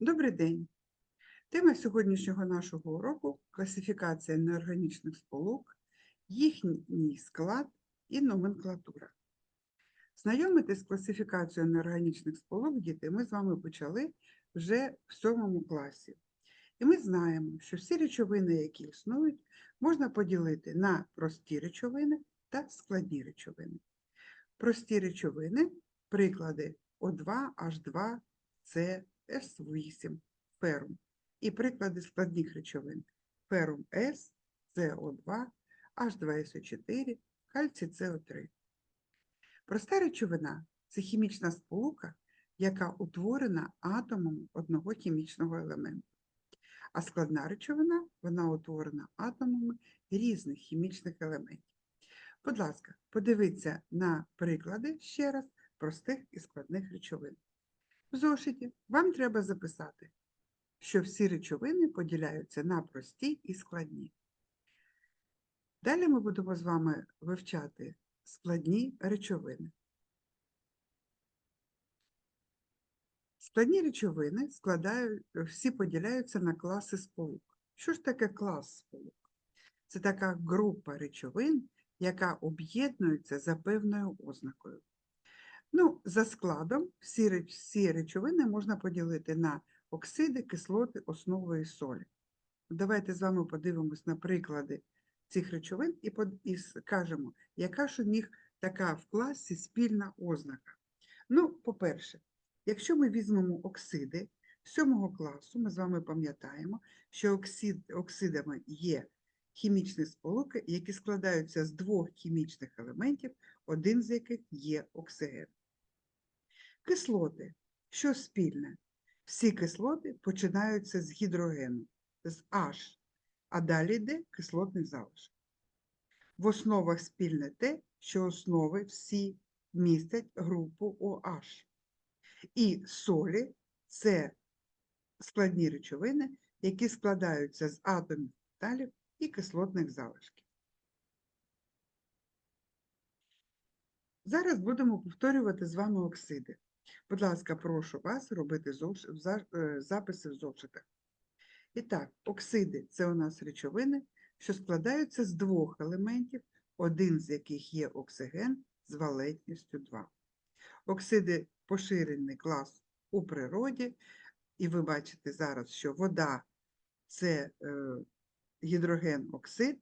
Добрий день. Тема сьогоднішнього нашого уроку класифікація неорганічних сполук, їхній склад і номенклатура. Знайомитись з класифікацією неорганічних сполук, діти, ми з вами почали вже в сьомому класі. І ми знаємо, що всі речовини, які існують, можна поділити на прості речовини та складні речовини. Прості речовини, приклади О2, H2, С, С8, ферум. І приклади складних речовин. Ферум С, СО2, H2SO4, кальцій СО3. Проста речовина це хімічна сполука, яка утворена атомом одного хімічного елементу. А складна речовина вона утворена атомами різних хімічних елементів. Будь ласка, подивіться на приклади ще раз простих і складних речовин. В зошиті вам треба записати, що всі речовини поділяються на прості і складні. Далі ми будемо з вами вивчати складні речовини. Складні речовини складають, всі поділяються на класи сполук. Що ж таке клас сполук? Це така група речовин, яка об'єднується за певною ознакою. Ну, за складом всі, всі речовини можна поділити на оксиди, кислоти, основи і солі. Давайте з вами подивимось на приклади цих речовин і, і скажемо, яка ж у них така в класі спільна ознака. Ну, по-перше, якщо ми візьмемо оксиди сьомого класу, ми з вами пам'ятаємо, що оксид, оксидами є хімічні сполуки, які складаються з двох хімічних елементів, один з яких є оксиген. Кислоти. Що спільне? Всі кислоти починаються з гідрогену, з H, а далі йде кислотний залишок. В основах спільне те, що основи всі містять групу OH. І солі це складні речовини, які складаються з атомів металів і кислотних залишків. Зараз будемо повторювати з вами оксиди. Будь ласка, прошу вас робити е, записи в зошитах. І так, оксиди це у нас речовини, що складаються з двох елементів, один з яких є оксиген з валентністю 2. Оксиди поширений клас у природі, і ви бачите зараз, що вода це е, гідроген-оксид,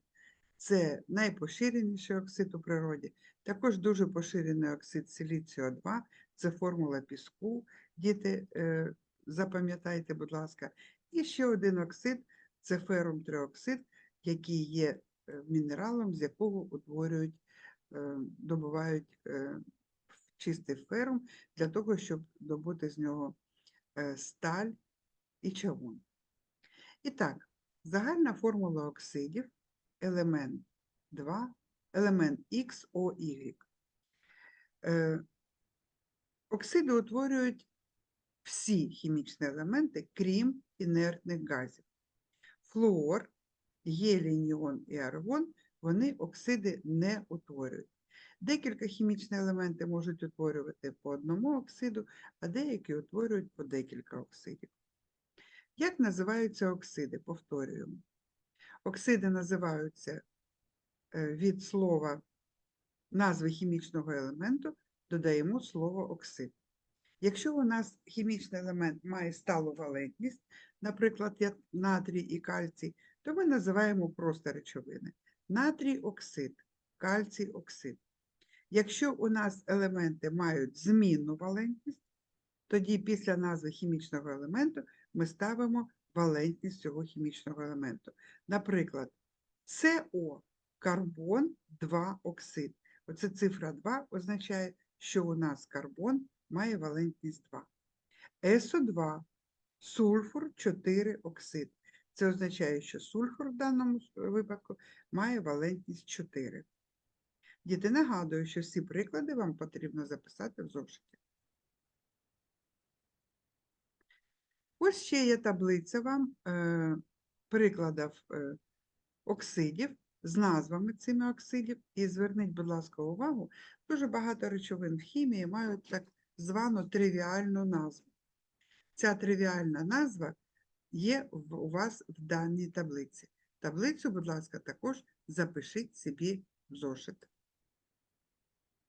це найпоширеніший оксид у природі. Також дуже поширений оксид силіцію 2 це формула піску. Діти, е, запам'ятайте, будь ласка. І ще один оксид це ферум триоксид, який є е, мінералом, з якого утворюють, е, добувають чистий ферум для того, щоб добути з нього сталь і чавун. І так, загальна формула оксидів, елемент 2, елемент X, O, Y. Оксиди утворюють всі хімічні елементи, крім інертних газів. Флуор, гелій, іон і аргон, вони оксиди не утворюють. Декілька хімічні елементи можуть утворювати по одному оксиду, а деякі утворюють по декілька оксидів. Як називаються оксиди? Повторюємо. Оксиди називаються е, від слова назви хімічного елементу, додаємо слово оксид. Якщо у нас хімічний елемент має сталу валентність, наприклад, натрій і кальцій, то ми називаємо просто речовини. Натрій оксид, кальцій оксид. Якщо у нас елементи мають змінну валентність, тоді після назви хімічного елементу ми ставимо валентність цього хімічного елементу. Наприклад, СО карбон 2 оксид. Оце цифра 2 означає, що у нас карбон має валентність 2. СО2 сульфур 4 оксид. Це означає, що сульфур в даному випадку має валентність 4. Діти, нагадую, що всі приклади вам потрібно записати в зошиті. Ось ще є таблиця вам е, прикладів е, оксидів з назвами цими оксидів. І зверніть, будь ласка, увагу, дуже багато речовин в хімії мають так звану тривіальну назву. ця тривіальна назва є у вас в даній таблиці. Таблицю, будь ласка, також запишіть собі в зошит.